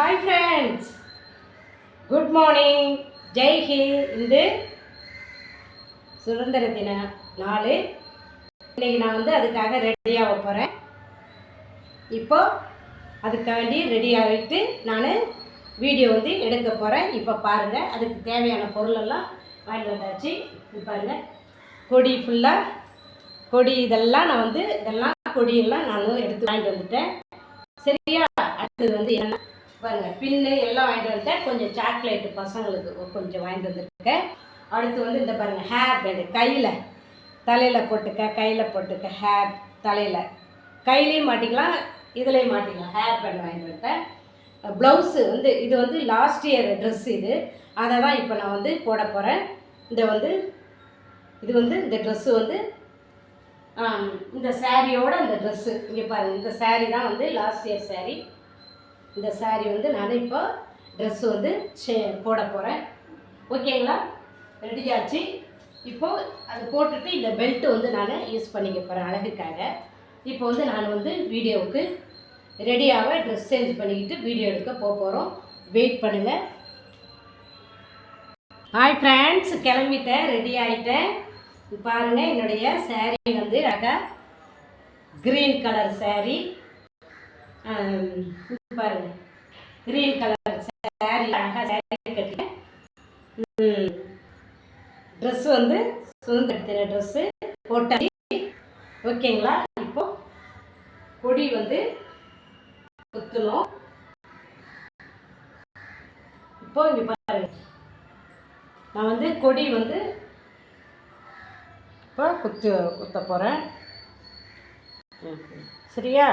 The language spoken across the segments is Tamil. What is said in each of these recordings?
Hi friends good morning Jai Hind இது சுதந்திர தின நாள். இன்னைக்கு நான் வந்து அதுக்காக ரெடியாக போகிறேன் இப்போ அதுக்காண்டி ரெடி ஆகிட்டு நான் வீடியோ வந்து எடுக்க போகிறேன் இப்போ பாருங்கள் அதுக்கு தேவையான பொருளெல்லாம் வாங்கிட்டு வந்தாச்சு. பாருங்கள் கொடி ஃபுல்லாக கொடி இதெல்லாம் நான் வந்து இதெல்லாம் கொடியெல்லாம் நான் எடுத்து வாங்கிட்டு வந்துட்டேன். சரியா? அடுத்தது வந்து என்ன பாருங்கள் பின்னு எல்லாம் வாங்கிட்டு வந்துட்டேன். கொஞ்சம் சாக்லேட்டு பசங்களுக்கு கொஞ்சம் வாங்கிட்டு வந்துருக்கேன். அடுத்து வந்து இந்த பாருங்கள் ஹேர் பேண்டு கையில் தலையில் போட்டுக்க கையில் போட்டுக்க ஹேர் தலையில். கையிலையும் மாட்டிக்கலாம் இதுலேயும் மாட்டிக்கலாம். ஹேர் பேண்ட் வாங்கிட்டு வந்துட்டேன். ப்ளவுஸு வந்து இது வந்து லாஸ்ட் இயர் ட்ரெஸ் இது. அதை தான் இப்போ நான் வந்து போட போகிறேன் இந்த வந்து இது வந்து இந்த ட்ரெஸ்ஸு வந்து இந்த சாரியோட இந்த ட்ரெஸ்ஸு இங்கே பாருங்கள் இந்த saree தான் வந்து லாஸ்ட் இயர் சாரீ இந்த saree வந்து நான் இப்போ ட்ரெஸ்ஸு வந்து சே போட போகிறேன் ஓகேங்களா ரெடியாச்சு இப்போது அது போட்டுட்டு இந்த பெல்ட்டு வந்து நான் யூஸ் பண்ணிக்க போகிறேன் அழகுக்காக. இப்போ வந்து நான் வந்து வீடியோவுக்கு ரெடியாக ட்ரெஸ் சேஞ்ச் பண்ணிக்கிட்டு வீடியோ எடுக்க போக போகிறோம் வெயிட் பண்ணுங்கள் ஹாய் ஃப்ரெண்ட்ஸ் கிளம்பிட்டேன். ரெடி ஆகிட்டேன் பாருங்க என்னுடைய சேரீ வந்து ரகா க்ரீன் கலர் சேரீ பாருங்க. கிரீன் கலர் சாரி அழகா சாரி கட்டிட்டேன் ட்ரெஸ் வந்து சுதந்திர ட்ரெஸ்ஸு போட்டாச்சு. ஓகேங்களா? இப்போ கொடி வந்து குத்தணும் இப்போ இங்கே பாருங்க. நான் வந்து கொடி வந்து இப்போ குத்து குத்த போகிறேன் சரியா?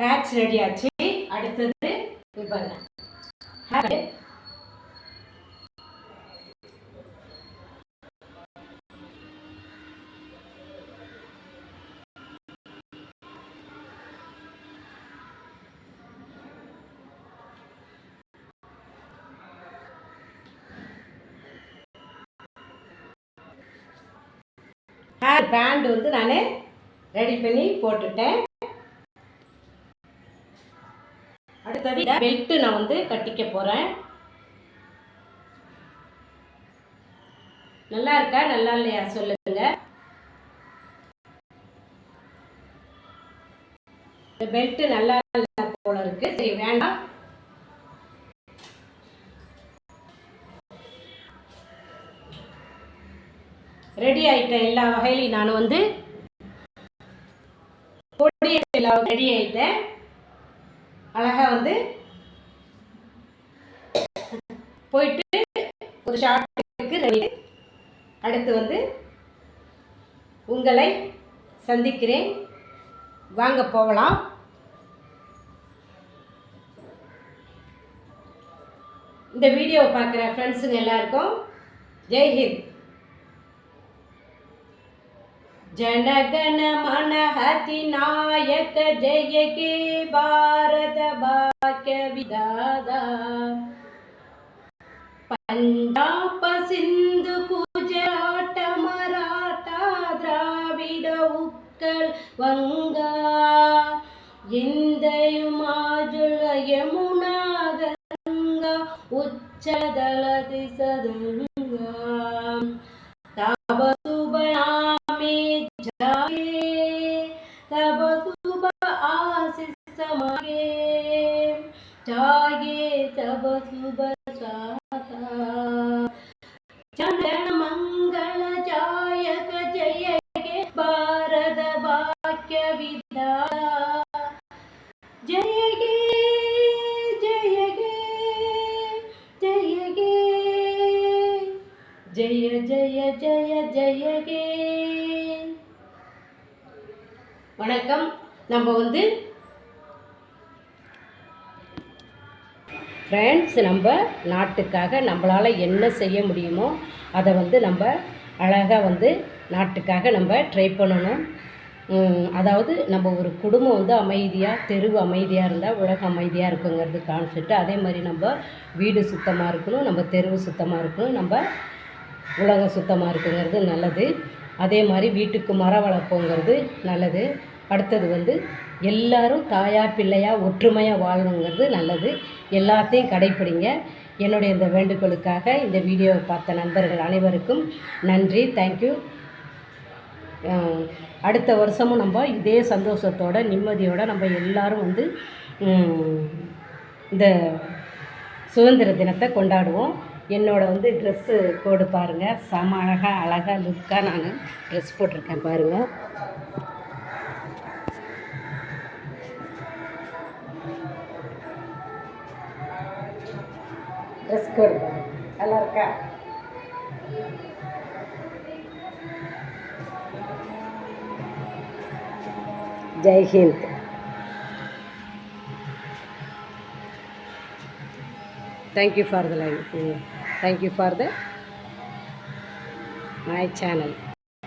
பேட்ச் ரெடி ஆச்சு. அடுத்தது இது ஹேர் பேண்ட் வந்து நான் ரெடி பண்ணி போட்டுட்டேன். அடுத்தது பெல்ட்டு நான் வந்து கட்டிக்க போகிறேன் நல்லா இருக்கா? நல்லா இல்லையா? சொல்லுங்க. இந்த பெல்ட்டு நல்லா இல்லை போல இருக்கு. சரி வேண்டாம். ரெடி ஆயிட்டேன். எல்லா வகையிலையும் நான் வந்து. பொடி எல்லாம் ரெடி ஆயிட்டேன். அழகாக வந்து போயிட்டு ஒரு ஷார்ட்டுக்கு ரெடி அடுத்து வந்து உங்களை சந்திக்கிறேன். வாங்க போகலாம். இந்த வீடியோவை பார்க்குற ஃப்ரெண்ட்ஸுங்க எல்லாருக்கும் ஜெய்ஹிந்த் ಜನಗಣ ಮನ ನಾಯಕ ಜಯ ಕೆ ಭಾರತ ಭಾಗ್ಯ ವಿಧಾದ ಪಂಜಾಬ ಸಿಂಧು ಗುಜರಾಟ ಮರಾಠ ದ್ರಾವಿಡ ಉಕ್ಕಲ್ ವಂಗ ಇಂದಯುಮಾಜುಳ ಯಮುನಾ ಗಂಗಾ ಉಚ್ಚದಲತಿ ಸದುಂಗ जागे तब शुभ साता चरण मंगल जायक जय गे भारत वाक्य विदा जय गे जय गे जय गे ஜெய ஜெய ஜெய ஜெய கே வணக்கம் நம்ம வந்து ஃப்ரெண்ட்ஸ் நம்ம நாட்டுக்காக நம்மளால் என்ன செய்ய முடியுமோ அதை வந்து நம்ம அழகாக வந்து நாட்டுக்காக நம்ம ட்ரை பண்ணணும். அதாவது நம்ம ஒரு குடும்பம் வந்து அமைதியாக தெருவு அமைதியாக இருந்தால் உலகம் அமைதியாக இருக்குங்கிறது கான்செப்ட் அதே மாதிரி நம்ம வீடு சுத்தமாக இருக்கணும் நம்ம தெருவு சுத்தமாக இருக்கணும் நம்ம உலகம் சுத்தமாக இருக்குங்கிறது நல்லது. அதே மாதிரி வீட்டுக்கு மரம் வளர்ப்போங்கிறது நல்லது. அடுத்தது வந்து எல்லாரும் தாயா பிள்ளையா ஒற்றுமையாக வாழணுங்கிறது நல்லது. எல்லாத்தையும் கடைப்பிடிங்க. என்னுடைய இந்த வேண்டுகோளுக்காக இந்த வீடியோவை பார்த்த நண்பர்கள் அனைவருக்கும் நன்றி. தேங்க்யூ அடுத்த வருஷமும் நம்ம இதே சந்தோஷத்தோட நிம்மதியோட நம்ம எல்லாரும் வந்து இந்த சுதந்திர தினத்தை கொண்டாடுவோம். என்னோட வந்து ட்ரெஸ்ஸு கோடு பாருங்கள் செம அழகாக அழகாக லுக்காக நான் ட்ரெஸ் போட்டிருக்கேன் பாருங்கள் డ్రెస్ కోడ్ కలర్ కా జై Hind thank you for the live thank you for the my channel